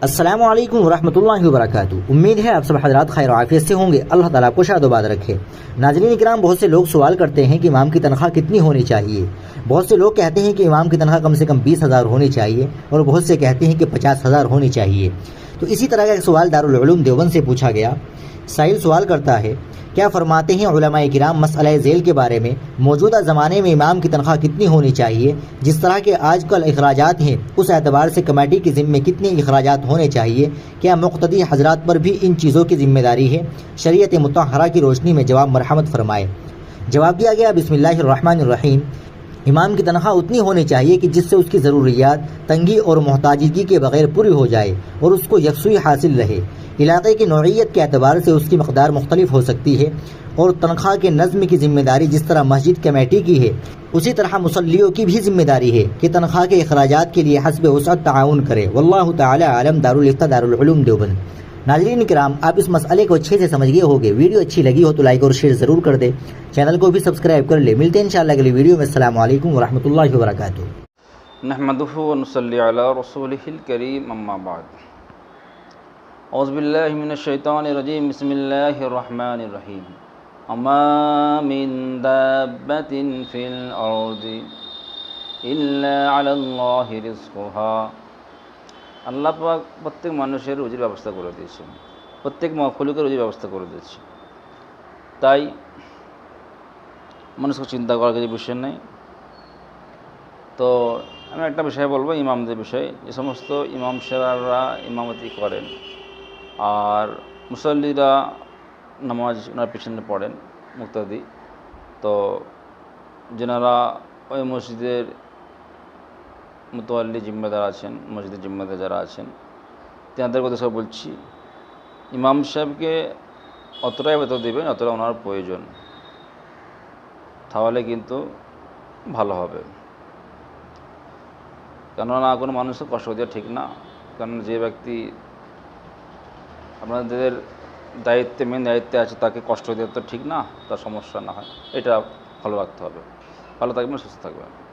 السلام علیکم ورحمۃ اللہ وبرکاتہ۔ امید ہے آپ سب حضرات خیر و عافیت سے ہوں گے۔ اللہ تعالیٰ کو شاد و باد رکھے۔ ناظرین اکرام، بہت سے لوگ سوال کرتے ہیں کہ امام کی تنخواہ کتنی ہونی چاہیے۔ بہت سے لوگ کہتے ہیں کہ امام کی تنخواہ کم سے کم بیس ہزار ہونی چاہیے اور بہت سے کہتے ہیں کہ پچاس ہزار ہونی چاہیے۔ تو اسی طرح کا ایک سوال دارالعلوم دیوبند سے پوچھا گیا۔ سائل سوال کرتا ہے، کیا فرماتے ہیں علماء کرام مسئلہ ذیل کے بارے میں موجودہ زمانے میں امام کی تنخواہ کتنی ہونی چاہیے؟ جس طرح کے آج کل اخراجات ہیں، اس اعتبار سے کمیٹی کے ذمے کتنے اخراجات ہونے چاہیے؟ کیا مقتدی حضرات پر بھی ان چیزوں کی ذمہ داری ہے؟ شریعت متحرہ کی روشنی میں جواب مرحمت فرمائے۔ جواب دیا گیا، بسم اللہ الرحمن الرحیم۔ امام کی تنخواہ اتنی ہونی چاہیے کہ جس سے اس کی ضروریات، تنگی اور محتاجگی کے بغیر پوری ہو جائے اور اس کو یکسوئی حاصل رہے۔ علاقے کی نوعیت کے اعتبار سے اس کی مقدار مختلف ہو سکتی ہے اور تنخواہ کے نظم کی ذمہ داری جس طرح مسجد کمیٹی کی ہے، اسی طرح مسلیوں کی بھی ذمہ داری ہے کہ تنخواہ کے اخراجات کے لیے حسب وسعت تعاون کرے۔ واللہ تعالی عالم دارالفتہ دارالعلوم دیوبند۔ ناظرین کرام، آپ اس مسئلے کو اچھے سے سمجھ گئے ہوگے۔ ویڈیو اچھی لگی ہو تو لائک اور شیئر ضرور کر دے چینل کو بھی سبسکرائب کر لے ملتے ہیں انشاءاللہ اگلی ویڈیو میں۔ السلام علیکم ورحمۃ اللہ وبرکاتہ۔ نحمده ونصلي على رسوله الكريم اما بعد۔ اعوذ باللہ من الشیطان الرجیم۔ بسم اللہ الرحمن الرحیم۔ اما من دابت فی الارض الا على اللہ رزقها আল্লাহ পাক প্রত্যেক মানুষের রুজির ব্যবস্থা করে দিয়েছেন। প্রত্যেক মখলুকের রুজির ব্যবস্থা করে দিয়েছে। তাই মানুষকে চিন্তা করার কিছু বিষয় নেই। তো আমি একটা বিষয় বলব, ইমামদের বিষয়ে। যে সমস্ত ইমাম সেরাররা ইমামতি করেন আর মুসল্লিরা নামাজ ওনার পিছনে পড়েন, মুক্তাদি। তো যেনারা ওই মসজিদের মুতোয়াল্লি জিম্মেদার আছেন মসজিদের জিম্মেদার যারা আছেন তেনাদের কথা সব বলছি। ইমাম সাহেবকে অতটাই বেতন দেবেন, অতটা ওনার প্রয়োজন। তাহলে কিন্তু ভালো হবে। কেননা কোনো মানুষকে কষ্ট দেওয়া ঠিক না। কারণ যে ব্যক্তি আপনাদের দায়িত্বে মেন দায়িত্বে আছে, তাকে কষ্ট দেওয়া তো ঠিক না, তার সমস্যা না হয়। এটা ভালো রাখতে হবে। ভালো থাকবেন, সুস্থ থাকবেন।